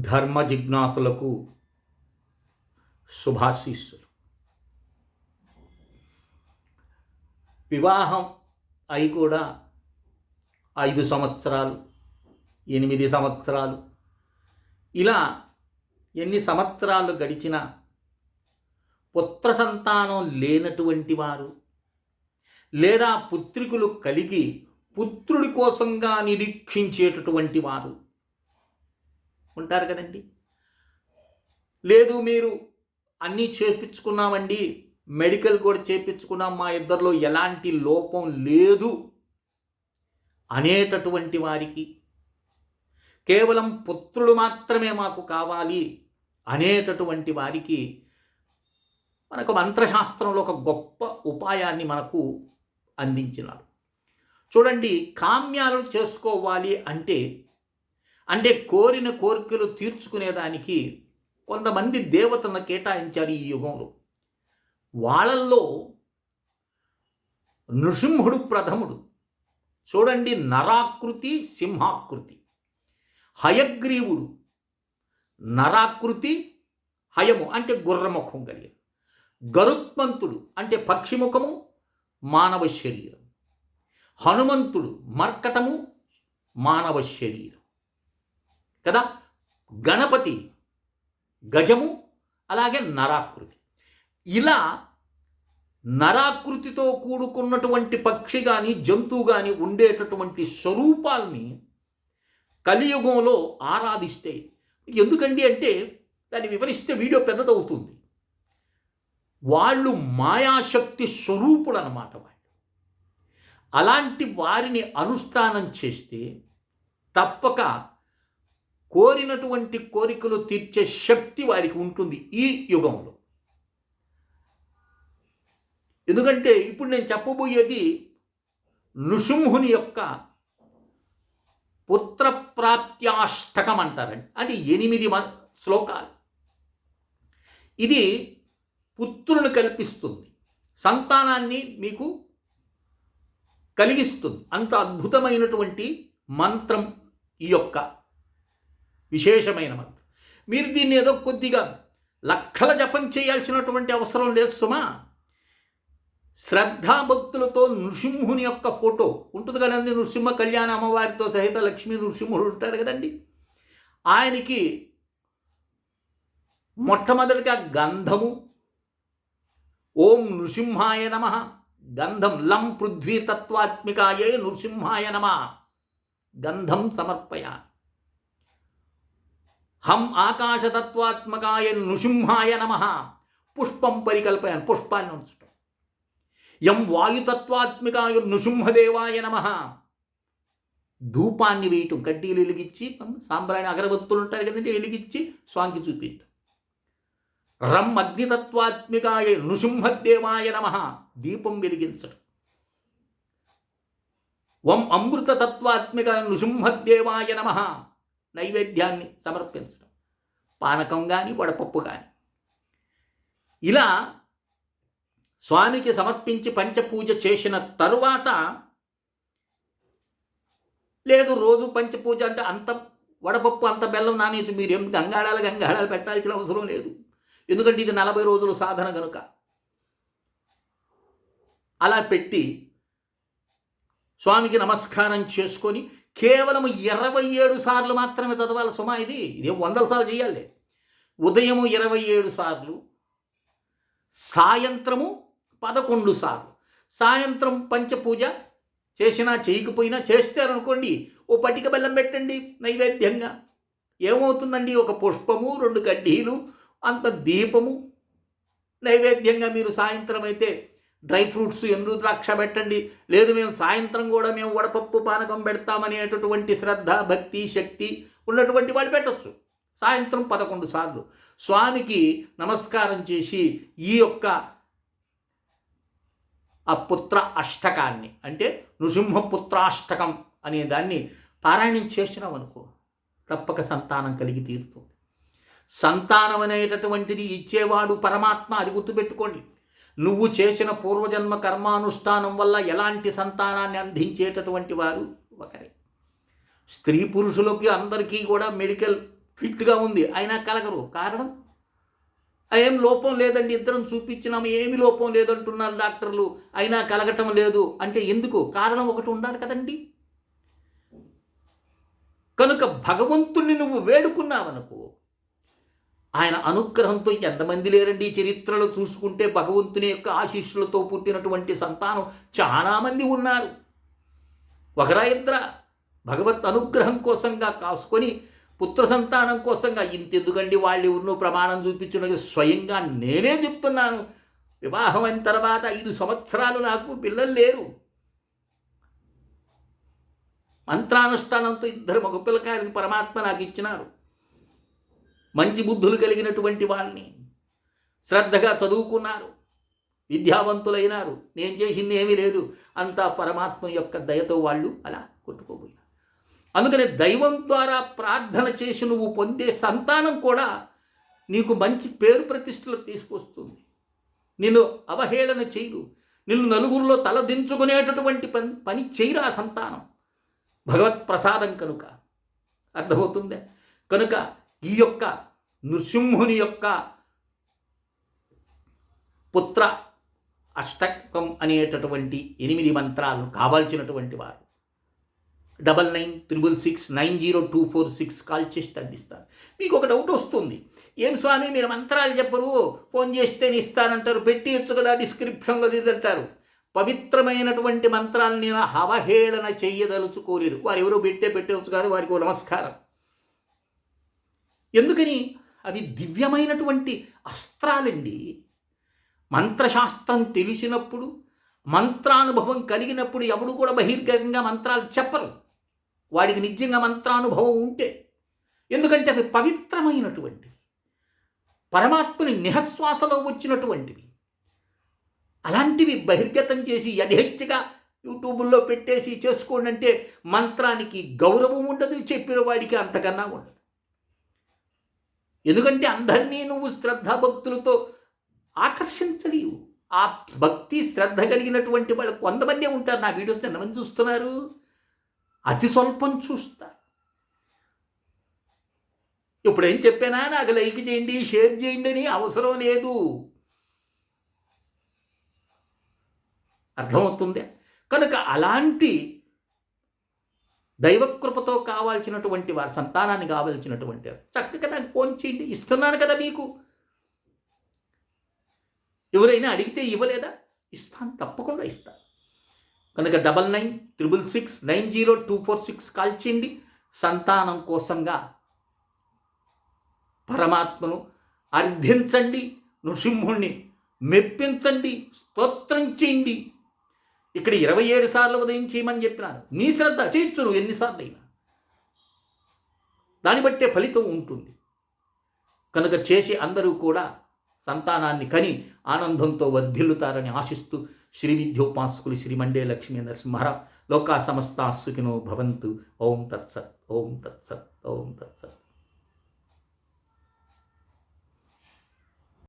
ధర్మ జిజ్ఞాసులకు శుభాశీస్సులు. వివాహం అయి కూడా ఐదు సంవత్సరాలు ఎనిమిది సంవత్సరాలు. ఇలా ఎన్ని సంవత్సరాలు గడిచినా పుత్ర సంతానం లేనటువంటి వారు లేదా పుత్రికులు కలిగి పుత్రుడి కోసంగా నిరీక్షించేటటువంటి వారు ఉంటారు కదండి. లేదు మీరు అన్నీ చేపించుకున్నామండి మెడికల్ కూడా చేపించుకున్నాం మా ఇద్దరిలో ఎలాంటి లోపం లేదు అనేటటువంటి వారికి. కేవలం పుత్రుడు మాత్రమే మాకు కావాలి అనేటటువంటి వారికి మనకు మంత్రశాస్త్రంలో ఒక గొప్ప ఉపాయాన్ని మనకు అందించినారు చూడండి కామ్యాలను చేసుకోవాలి అంటే అంటే కోరిన కోరికలు తీర్చుకునేదానికి కొంతమంది దేవతలను కేటాయించారు ఈ యుగంలో. వాళ్ళల్లో నృసింహుడు ప్రథముడు చూడండి నరాకృతి సింహాకృతి హయగ్రీవుడు నరాకృతి హయము అంటే గుర్రముఖం కలిగిన గరుత్మంతుడు అంటే పక్షిముఖము మానవ శరీరం హనుమంతుడు మర్కటము మానవ శరీరం. కదా? గణపతి గజము అలాగే నరాకృతి. ఇలా నరాకృతితో కూడుకున్నటువంటి పక్షి కానీ జంతువు కానీ ఉండేటటువంటి స్వరూపాల్ని కలియుగంలో ఆరాధిస్తే ఎందుకండి అంటే దాన్ని వివరిస్తే వీడియో పెద్దదవుతుంది. వాళ్ళు మాయాశక్తి స్వరూపులు అన్నమాట వాళ్ళు. అలాంటి వారిని అనుష్ఠానం చేస్తే తప్పక కోరినటువంటి కోరికలు తీర్చే శక్తి వారికి ఉంటుంది ఈ యుగంలో. ఎందుకంటే ఇప్పుడు నేను చెప్పబోయేది నృసింహుని యొక్క పుత్రప్రాత్యాష్టకం అంటారండి. అంటే ఎనిమిది మ శ్లోకాలు. ఇది పుత్రులను కల్పిస్తుంది. సంతానాన్ని మీకు కలిగిస్తుంది. అంత అద్భుతమైనటువంటి మంత్రం ఈ యొక్క విశేషమైన మంత్రం మీరు దీన్ని ఏదో కొద్దిగా లక్షల జపం చేయాల్సినటువంటి అవసరం లేదు సుమా. శ్రద్ధాభక్తులతో నృసింహుని యొక్క ఫోటో ఉంటుంది కదండి నృసింహ కళ్యాణ అమ్మవారితో సహిత లక్ష్మీ నృసింహుడు ఉంటారు కదండి. ఆయనకి మొట్టమొదటిగా గంధము ఓం నృసింహాయ నమ గంధం లం పృథ్వీ తత్వాత్మికాయే నృసింహాయ నమ గంధం సమర్పయ హం ఆకాశతత్వాత్మకాయ నృసింహాయ నమ. పుష్పం పరికల్పయాను పుష్పాన్ని ఉంచటం. యం వాయుతత్వాత్మికాయ నృసింహదేవాయ నమ. ధూపాన్ని వేయటం కడ్డీలు వెలిగించి సాంబ్రాణి అగరబత్తులు ఉంటారు కదండి వెలిగించి స్వామికి చూపించటం. రం అగ్నితత్వాత్మికాయ నృసింహదేవాయ నమ దీపం వెలిగించటం. వం అమృతతత్వాత్మిక నృసింహదేవాయ నమ. నైవేద్యాన్ని సమర్పించడం. పానకం కానీ వడపప్పు కానీ ఇలా స్వామికి సమర్పించి పంచపూజ చేసిన తరువాత లేదు రోజు పంచపూజ అంటే అంత వడపప్పు అంత బెల్లం నానేసి మీరు ఏం గంగాళాలు గంగాళాలు పెట్టాల్సిన అవసరం లేదు. ఎందుకంటే ఇది నలభై రోజులు సాధన కనుక అలా పెట్టి స్వామికి నమస్కారం చేసుకొని కేవలం ఇరవై ఏడు సార్లు మాత్రమే చదవాలి సుమా ఇది. ఇదేం వందల సార్లు చేయాలి ఉదయం ఇరవై ఏడు సార్లు సాయంత్రము పదకొండు సార్లు. సాయంత్రం పంచపూజ చేసినా చేయకపోయినా చేస్తారనుకోండి ఓ పటిక బెల్లం పెట్టండి నైవేద్యంగా. ఏమవుతుందండి? ఒక పుష్పము రెండు కడ్డీలు అంత దీపము నైవేద్యంగా మీరు సాయంత్రం అయితే డ్రై ఫ్రూట్స్ ఎండు ద్రాక్ష పెట్టండి? లేదు మేము సాయంత్రం కూడా మేము వడపప్పు పానకం పెడతామనేటటువంటి శ్రద్ధ భక్తి శక్తి ఉన్నటువంటి వాళ్ళు పెట్టచ్చు. సాయంత్రం పదకొండు సార్లు. స్వామికి నమస్కారం చేసి ఈ యొక్క ఆ పుత్ర అష్టకాన్ని అంటే నృసింహపుత్రాష్టకం అనే దాన్ని పారాయణం చేసినాం అనుకో తప్పక సంతానం కలిగి తీరుతుంది. సంతానం అనేటటువంటిది ఇచ్చేవాడు పరమాత్మ అది గుర్తుపెట్టుకోండి. నువ్వు చేసిన పూర్వజన్మ కర్మానుష్ఠానం వల్ల ఎలాంటి సంతానాన్ని అందించేటటువంటి వారు ఒకరే. స్త్రీ పురుషులకి అందరికీ కూడా మెడికల్ ఫిట్గా ఉంది అయినా కలగరు. కారణం? ఏం లోపం లేదండి ఇద్దరం చూపించినాము ఏమి లోపం లేదంటున్నారు డాక్టర్లు. అయినా కలగటం లేదు అంటే ఎందుకు? కారణం ఒకటి ఉండాలి కదండి. కనుక భగవంతుణ్ణి నువ్వు వేడుకున్నావనుకో ఆయన అనుగ్రహంతో ఎంతమంది లేరండి ఈ చరిత్రలో చూసుకుంటే భగవంతుని యొక్క ఆశీస్సులతో పుట్టినటువంటి సంతానం చాలామంది ఉన్నారు. ఒకరా ఇద్దర భగవత్ అనుగ్రహం కోసంగా కాసుకొని పుత్ర సంతానం కోసంగా ఇంతెందుకండి వాళ్ళు ఎవరినో ప్రమాణం చూపించున్నది స్వయంగా నేనే చెప్తున్నాను. వివాహం అయిన తర్వాత ఐదు సంవత్సరాలు నాకు పిల్లలు లేరు. మంత్రానుష్ఠానంతో ఇద్దరు మగ పిల్లకాయలకు పరమాత్మ నాకు ఇచ్చినారు. మంచి బుద్ధులు కలిగినటువంటి వాళ్ళని. శ్రద్ధగా చదువుకున్నారు. విద్యావంతులైనారు. నేను చేసింది ఏమీ లేదు. అంతా పరమాత్మ యొక్క దయతో వాళ్ళు అలా కొట్టుకోబోయారు అందుకనే దైవం ద్వారా ప్రార్థన చేసి నువ్వు పొందే సంతానం కూడా నీకు మంచి పేరు ప్రతిష్టలు తీసుకొస్తుంది. నిన్ను అవహేళన చేయదు. నిన్ను నలుగురిలో తలదించుకునేటటువంటి పని పని చేయరు ఆ సంతానం. భగవత్ ప్రసాదం కనుక. అర్థమవుతుందే? కనుక ఈ యొక్క నృసింహుని యొక్క పుత్ర అష్టకం అనేటటువంటి ఎనిమిది మంత్రాలు కావాల్సినటువంటి వారు. Double nine triple six nine zero two four six call చేసి అందిస్తారు మీకు ఒక డౌట్ వస్తుంది. ఏం స్వామి మీరు మంత్రాలు చెప్పరు? ఫోన్ చేస్తే ఇస్తానంటారు. పెట్టియచ్చు కదా డిస్క్రిప్షన్లో ఇదంటారు. పవిత్రమైనటువంటి మంత్రాలు నేను అవహేళన చెయ్యదలుచుకోలేదు వారు ఎవరో పెట్టే పెట్టవచ్చు కాదు వారికి నమస్కారం. ఎందుకని? అవి దివ్యమైనటువంటి అస్త్రాలండి. మంత్రశాస్త్రం తెలిసినప్పుడు మంత్రానుభవం కలిగినప్పుడు ఎవడు కూడా బహిర్గతంగా మంత్రాలు చెప్పరు. వాడికి నిజంగా మంత్రానుభవం ఉంటే. ఎందుకంటే అవి పవిత్రమైనటువంటివి పరమాత్మని నిహశ్వాసలో వచ్చినటువంటివి. అలాంటివి బహిర్గతం చేసి యథేచ్ఛగా యూట్యూబుల్లో పెట్టేసి చేసుకోండి అంటే మంత్రానికి గౌరవం ఉండదు చెప్పిన వాడికి అంతకన్నా ఉండదు. ఎందుకంటే అందరినీ నువ్వు శ్రద్ధాభక్తులతో ఆకర్షించలేవు ఆ భక్తి శ్రద్ధ కలిగినటువంటి వాళ్ళు కొంతమందే ఉంటారు. నా వీడియోస్ ఎంతమంది చూస్తున్నారు? అతి స్వల్పం చూస్తారు. ఇప్పుడు ఏం చెప్పానా? నాకు లైక్ చేయండి షేర్ చేయండి అని అవసరం లేదు. అర్థమవుతుంది? కనుక అలాంటి దైవకృపతో కావాల్సినటువంటి వారి సంతానాన్ని కావాల్సినటువంటి చక్కగా నాకు ఫోన్ చేయండి ఇస్తున్నాను కదా మీకు. ఎవరైనా అడిగితే ఇవ్వలేదా? ఇస్తాను తప్పకుండా ఇస్తాను కనుక double nine triple six nine zero two four six call చేయండి. సంతానం కోసంగా పరమాత్మను అర్థించండి నృసింహుణ్ణి మెప్పించండి స్తోత్రం చేయండి. ఇక్కడ ఇరవై ఏడు సార్లు ఉదయం చేయమని చెప్పినాను నీ శ్రద్ధ చేయొచ్చు నువ్వు ఎన్నిసార్లు అయినా దాన్ని బట్టే ఫలితం ఉంటుంది. కనుక చేసి అందరూ కూడా సంతానాన్ని కని ఆనందంతో వర్ధిల్లుతారని ఆశిస్తూ శ్రీ విద్యోపాసకులు శ్రీ మండే లక్ష్మీ నరసింహర లోకా సమస్త సుఖినో భవంతు. ఓం తత్సత్ ఓం తత్సత్ ఓం తత్సత్.